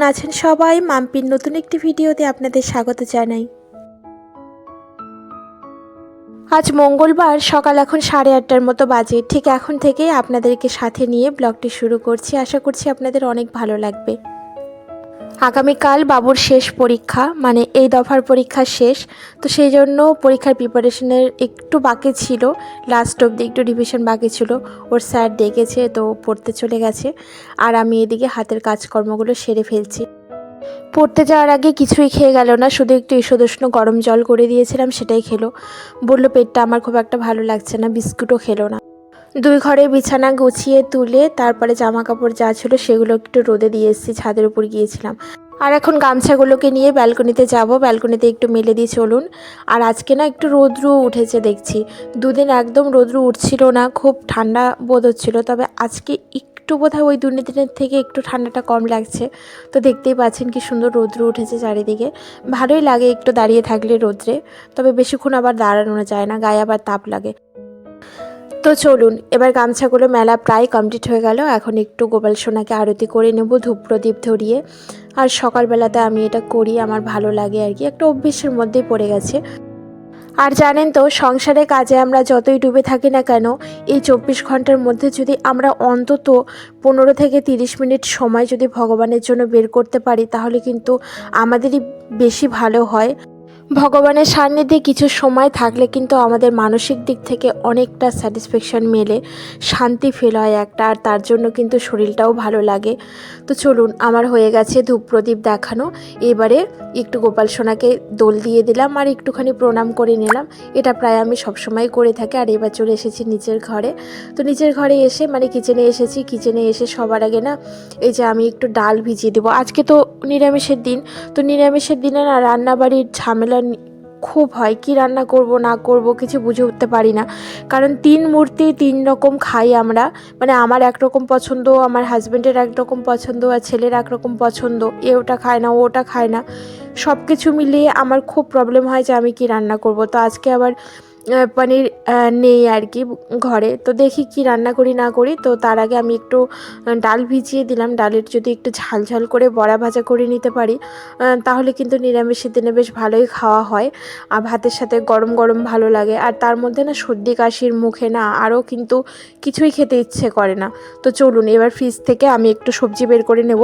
কেমন আছেন সবাই? মাম্পির নতুন একটি ভিডিওতে আপনাদের স্বাগত জানাই। আজ মঙ্গলবার, সকাল এখন সাড়ে আটটার মতো বাজে। ঠিক এখন থেকেই আপনাদেরকে সাথে নিয়ে ব্লগটি শুরু করছি। আশা করছি আপনাদের অনেক ভালো লাগবে। আগামীকাল বাবুর শেষ পরীক্ষা মানে এই দফার পরীক্ষা শেষ। তো সেই জন্য পরীক্ষার প্রিপারেশনের একটু বাকি ছিল। লাস্ট অবধি একটু রিভিশন বাকি ছিল। ওর স্যার ডেকেছে, তো পড়তে চলে গেছে। আর আমি এদিকে হাতের কাজকর্মগুলো সেরে ফেলছি। পড়তে যাওয়ার আগে কিছুই খেয়ে গেল না, শুধু একটু ঈষদুষ্ণ গরম জল করে দিয়েছিলাম, সেটাই খেলো। বলল, পেটটা আমার খুব একটা ভালো লাগছে না, বিস্কুটও খেলো না। দুই ঘরে বিছানা গুছিয়ে তুলে তারপরে জামা কাপড় যা ছিল সেগুলো একটু রোদে দিয়ে এসেছি, ছাদের উপর গিয়েছিলাম। আর এখন গামছাগুলোকে নিয়ে ব্যালকনিতে যাব, ব্যালকনিতে একটু মেলে দিয়ে চলুন। আর আজকে না একটু রৌদ্র উঠেছে দেখছি। দুদিন একদম রৌদ্র উঠছিল না, খুব ঠান্ডা বোধ হচ্ছিল, তবে আজকে একটু বোধহয় ওই দুর্নীতিনের থেকে একটু ঠান্ডাটা কম লাগছে। তো দেখতেই পাচ্ছেন কি সুন্দর রৌদ্র উঠেছে চারিদিকে। ভালোই লাগে একটু দাঁড়িয়ে থাকলে রৌদ্রে, তবে বেশিক্ষণ আবার দাঁড়ানো যায় না, গায়ে আবার তাপ লাগে। তো চলুন, এবার গামছাগুলো মেলা প্রায় কমপ্লিট হয়ে গেল। এখন একটু গোপাল সোনাকে আরতি করে নেব ধূপ প্রদীপ ধরিয়ে। আর সকালবেলাতে আমি এটা করি, আমার ভালো লাগে আর কি। একটা অভ্যেসের মধ্যেই পড়ে গেছে। আর জানেন তো সংসারে কাজে আমরা যতই ডুবে থাকি না কেন, এই চব্বিশ ঘণ্টার মধ্যে যদি আমরা অন্তত পনেরো থেকে তিরিশ মিনিট সময় যদি ভগবানের জন্য বের করতে পারি, তাহলে কিন্তু আমাদেরই বেশি ভালো হয়। ভগবানের সান্নিধ্যে কিছু সময় থাকলে কিন্তু আমাদের মানসিক দিক থেকে অনেকটা স্যাটিসফ্যাকশান মেলে, শান্তি ফিল হয় একটা, আর তার জন্য কিন্তু শরীরটাও ভালো লাগে। তো চলুন, আমার হয়ে গেছে ধূপ প্রদীপ দেখানো। এবারে একটু গোপাল সোনাকে দোল দিয়ে দিলাম আর একটুখানি প্রণাম করে নিলাম। এটা প্রায় আমি সবসময় করে থাকি আর এবার চলে এসেছি নিচের ঘরে। তো নিচের ঘরে এসে মানে কিচেনে এসেছি কিচেনে এসে সবার আগে না, এই যে আমি একটু ডাল ভিজিয়ে দেবো। আজকে তো নিরামিষের দিন, তো নিরামিষের দিনে না রান্নাবাড়ির ঝামেলা খুব হয় কি রান্না করব, না করব কিছু বুঝে উঠতে পারি না। কারণ তিন মূর্তি, তিন রকম খাই আমরা। মানে আমার একরকম পছন্দ, আমার হাজব্যান্ডের একরকম পছন্দ, আর ছেলের একরকম পছন্দ। এ ওটা খায় না ওটা খায় না। সব কিছু মিলিয়ে আমার খুব প্রবলেম হয় যে আমি কি রান্না করব। তো আজকে আবার পনির নেই আর কি ঘরে। তো দেখি কি রান্না করি, না করি। তো তার আগে আমি একটু ডাল ভিজিয়ে দিলাম। ডালের যদি একটু ঝাল ঝাল করে বড়া ভাজা করে নিতে পারি তাহলে কিন্তু নিরামিষের দিনে বেশ ভালোই খাওয়া হয়। আর ভাতের সাথে গরম গরম ভালো লাগে। আর তার মধ্যে না সর্দি, কাশির মুখে না আরও কিন্তু কিছুই খেতে ইচ্ছে করে না। তো চলুন, এবার ফ্রিজ থেকে আমি একটু সবজি বের করে নেব।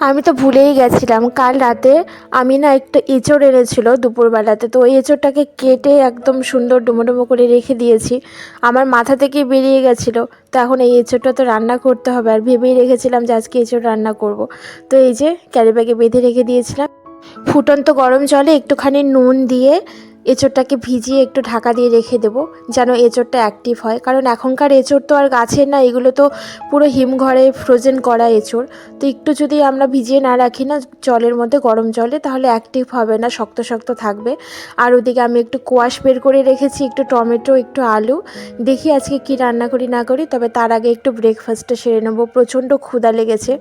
আমি তো ভুলেই গেছিলাম। কাল রাতে আমি না একটু এঁচড় এনেছিল দুপুরবেলাতে। তো ওই এঁচড়টাকে কেটে একদম সুন্দর ডুমো ডুমো করে রেখে দিয়েছি। আমার মাথা থেকে বেরিয়ে গেছিল। তো এখন এই এঁচড়টা তো রান্না করতে হবে। আর ভেবেই রেখেছিলাম যে আজকে এঁচড় রান্না করব। তো এই যে ক্যারি ব্যাগে বেঁধে রেখে দিয়েছিলাম। ফুটন্ত গরম জলে একটুখানি নুন দিয়ে এঁচড়টাকে ভিজিয়ে একটু ঢাকা দিয়ে রেখে দেবো যেন এঁচড়টা অ্যাক্টিভ হয়। কারণ এখনকার এঁচড় তো আর গাছের না, এগুলো তো পুরো হিমঘরে ফ্রোজেন করা এঁচড়। তো একটু যদি আমরা ভিজিয়ে না রাখি না জলের মধ্যে গরম জলে, তাহলে অ্যাক্টিভ হবে না, শক্ত শক্ত থাকবে। আর ওদিকে আমি একটু কোয়াশ বের করে রেখেছি, একটু টমেটো, একটু আলু। দেখি আজকে কি রান্না করি, না করি, তবে তার আগে একটু ব্রেকফাস্টটা সেরে নেব। প্রচণ্ড ক্ষুদা লেগেছে।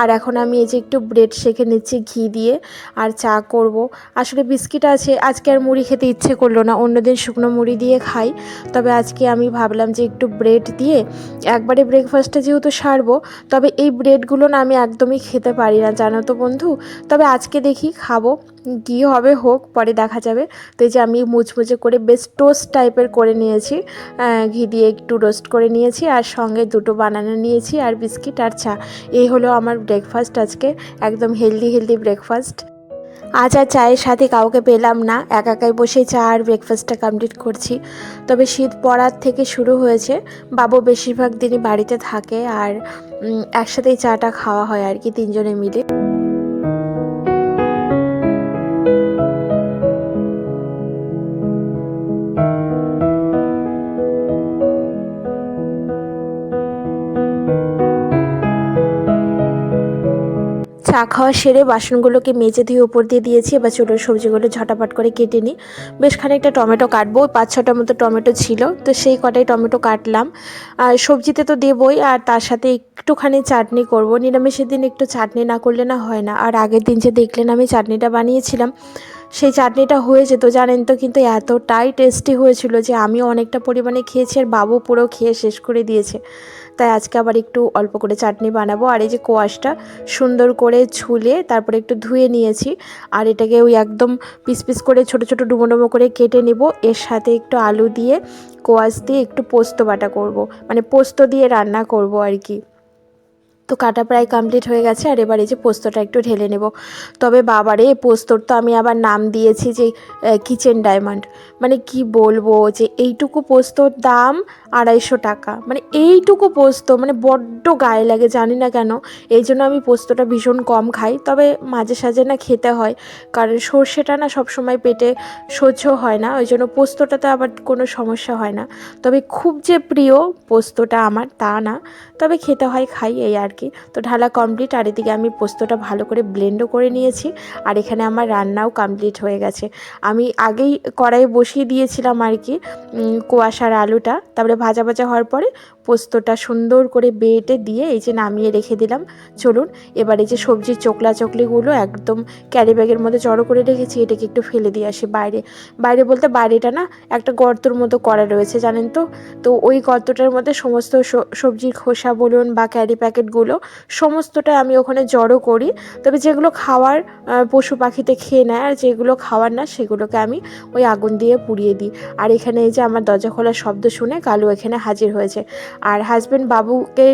আর এখন আমি এই যে একটু ব্রেড সেঁকে নিচ্ছি ঘি দিয়ে, আর চা করব। আসলে বিস্কিট আছে, আজকে আর মুড়ি খেতে ইচ্ছে করল না। অন্যদিন শুকনো মুড়ি দিয়ে খাই। তবে আজকে আমি ভাবলাম যে একটু ব্রেড দিয়ে একবারে ব্রেকফাস্টটা যেহেতু সারবো, তবে এই ব্রেডগুলো না আমি একদমই খেতে পারি না, জানো তো বন্ধু? তবে আজকে দেখি খাব। কী হবে হোক, পরে দেখা যাবে। তো এই যে আমি মুচমুচে করে বেশ টোস্ট টাইপের করে নিয়েছি। ঘি দিয়ে একটু রোস্ট করে নিয়েছি আর সঙ্গে দুটো বানানো নিয়েছি আর বিস্কিট আর চা। এই হলো আমার ব্রেকফাস্ট আজকে। একদম হেলদি হেলদি ব্রেকফাস্ট আজ আর চায়ের সাথে কাউকে পেলাম না। একাকাই বসে চা আর ব্রেকফাস্টটা কমপ্লিট করছি। তবে শীত পড়ার থেকে শুরু হয়েছে। বাবু বেশিরভাগ দিনই বাড়িতে থাকে আর একসাথেই চাটা খাওয়া হয় আর কি তিনজনে মিলে। চা খাওয়া সেরে বাসনগুলোকে মেজে দিয়ে উপর দিয়ে দিয়েছি। এবার চলুন সবজিগুলো ঝটাপট করে কেটে নিই। বেশ খানিকটা টমেটো কাটবো পাঁচ ছটা মতো টমেটো ছিল। তো সেই কটাই টমেটো কাটলাম। আর সবজিতে তো দেবই, আর তার সাথে একটুখানি চাটনি করব। নিরামিষের দিন একটু চাটনি না করলে না হয় না। আর আগের দিন যে দেখলেন আমি চাটনিটা বানিয়েছিলাম, সেই চাটনিটা হয়ে যেত। জানেন তো, কিন্তু এতটাই টেস্টি হয়েছিল যে আমিও অনেকটা পরিমাণে খেয়েছি, আর বাবু পুরো খেয়ে শেষ করে দিয়েছে। তাই আজকে আবার একটু অল্প করে চাটনি বানাবো। আর এই যে কোয়াশটা সুন্দর করে ছুলে তারপরে একটু ধুয়ে নিয়েছি। আর এটাকে ওই একদম পিস পিস করে ছোট ছোট ডুবো ডুবো করে কেটে নেব। এর সাথে একটু আলু দিয়ে কোয়াশ দিয়ে একটু পোস্ত বাটা করব। মানে পোস্ত দিয়ে রান্না করব আর কি। তো কাটা প্রায় কমপ্লিট হয়ে গেছে আর এবার এই যে পোস্তটা একটু ঢেলে নেব। তবে বাবারে পোস্তর তো আমি আবার নাম দিয়েছি যে কিচেন ডায়মন্ড মানে কি বলব যে, এইটুকু পোস্তর দাম আড়াইশো টাকা। মানে এইটুকু পোস্ত মানে বড্ড গায়ে লাগে, জানি না কেন। এই জন্য আমি পোস্তটা ভীষণ কম খাই। তবে মাঝে সাঝে না খেতে হয়, কারণ সর্ষেটা না সবসময় পেটে সহ্য হয় না। ওই জন্য পোস্তটাতে আবার কোনো সমস্যা হয় না। তবে খুব যে প্রিয় পোস্তটা আমার, তা না। তবে খেতে হয়, খাই, এই আর কি? তো ঢালা কমপ্লিট আর এদিকে আমি পোস্তটা ভালো করে ব্লেন্ডও করে নিয়েছি, আর এখানে আমার রান্নাও কমপ্লিট হয়ে গেছে। আমি আগেই কড়াইয়ে বসিয়ে দিয়েছিলাম আর কি কুয়াশার আলুটা, তারপরে ভাজা ভাজা হওয়ার পরে পোস্তটা সুন্দর করে বেটে দিয়ে এই যে নামিয়ে রেখে দিলাম। চলুন, এবার এই যে সবজির চোকলা চকলিগুলো একদম ক্যারি ব্যাগের মধ্যে জড়ো করে রেখেছি, এটাকে একটু ফেলে দিয়ে আসি বাইরে। বাইরে বলতে বাইরেটা না, একটা গর্তর মতো করা রয়েছে, জানেন তো? তো ওই গর্তটার মধ্যে সমস্ত সবজির খোসা বলুন বা ক্যারি প্যাকেটগুলো সমস্তটা আমি ওখানে জড়ো করি। তবে যেগুলো খাওয়ার পশু পাখিতে খেয়ে নেয় আর যেগুলো খাওয়ার না, সেগুলোকে আমি ওই আগুন দিয়ে পুড়িয়ে দিই। আর এখানে এই যে আমার দরজা খোলার শব্দ শুনে কালু এখানে হাজির হয়েছে। আর হাজব্যান্ড বাবুকে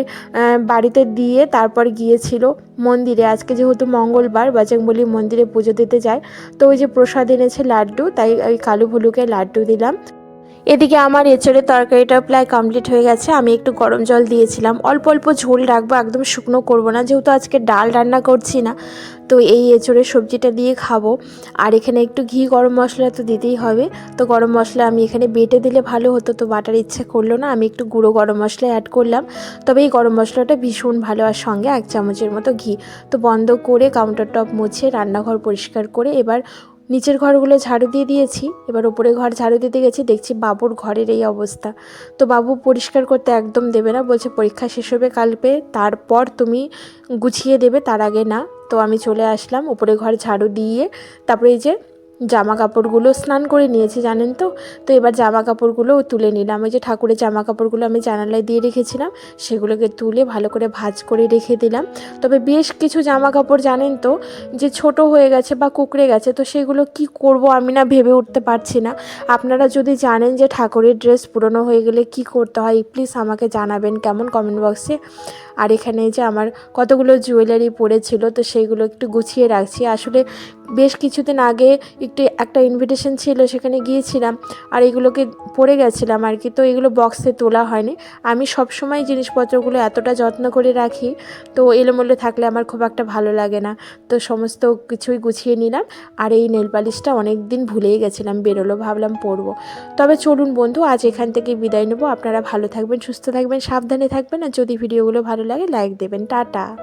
বাড়িতে দিয়ে তারপর গিয়েছিল মন্দিরে। আজকে যেহেতু মঙ্গলবার বজরংবলী মন্দিরে পুজো দিতে যায়, তো ওই যে প্রসাদ এনেছে লাড্ডু, তাই ওই কালু ভুলুকে লাড্ডু দিলাম। এদিকে আমার এঁচড়ের তরকারিটা প্রায় কমপ্লিট হয়ে গেছে, আমি একটু গরম জল দিয়েছিলাম। অল্প অল্প ঝোল রাখব, একদম শুকনো করব না, যেহেতু আজকে ডাল রান্না করছি না। তো এই এঁচড়ের সবজিটা দিয়ে খাব। আর এখানে একটু ঘি গরম মশলা তো দিতেই হবে। তো গরম মশলা আমি এখানে বেটে দিলে ভালো হতো, তো বাটার ইচ্ছা করল না, আমি একটু গুঁড়ো গরম মশলা অ্যাড করলাম। তবে এই গরম মশলাটা ভীষণ ভালো আর সঙ্গে এক চামচের মতো ঘি। তো বন্ধ করে কাউন্টার টপ মুছে রান্নাঘর পরিষ্কার করে এবার নিচের ঘরগুলো ঝাড়ু দিয়ে দিয়েছি। এবার ওপরে ঘর ঝাড়ু দিতে গেছি, দেখছি বাবুর ঘরের এই অবস্থা। তো বাবু পরিষ্কার করতে একদম দেবে না, বলছে পরীক্ষা শেষ হবে কালকে, তারপর তুমি গুছিয়ে দেবে, তার আগে না। তো আমি চলে আসলাম উপরে ঘর ঝাড়ু দিয়ে তারপরে এই যে জামা কাপড়গুলো স্নান করে নিয়েছি, জানেন তো? তো এবার জামা কাপড়গুলো তুলে নিলাম। ওই যে ঠাকুরের জামা কাপড়গুলো আমি জানালায় দিয়ে রেখেছিলাম, সেগুলোকে তুলে ভালো করে ভাজ করে রেখে দিলাম। তবে বেশ কিছু জামা কাপড় জানেন তো, যে ছোট হয়ে গেছে বা কুকড়ে গেছে, তো সেগুলো কি করব আমি না ভেবে উঠতে পারছি না। আপনারা যদি জানেন যে ঠাকুরের ড্রেস পুরনো হয়ে গেলে কি করতে হয়, প্লিজ আমাকে জানাবেন কেমন কমেন্ট বক্সে আর এখানে যে আমার কতগুলো জুয়েলারি পড়েছিল, তো সেইগুলো একটু গুছিয়ে রাখছি। আসলে বেশ কিছুদিন আগে একটু ইনভিটেশন ছিল, সেখানে গিয়েছিলাম আর এগুলোকে পড়ে গেছিলাম আর কি। তো এগুলো বক্সে তোলা হয়নি। আমি সব সময় জিনিসপত্রগুলো এতটা যত্ন করে রাখি, তো এলোমেলো থাকলে আমার খুব একটা ভালো লাগে না। তো সমস্ত কিছুই গুছিয়ে নিলাম আর এই নেল পালিশটা অনেক দিন ভুলেই গেছিলাম, বেরোলো, ভাবলাম পরবো। তবে চলুন বন্ধু, আজ এখান থেকে বিদায় নেব। আপনারা ভালো থাকবেন, সুস্থ থাকবেন, সাবধানে থাকবেন আর যদি ভিডিওগুলো ভালো লাগে লাইক দেবেন। টাটা।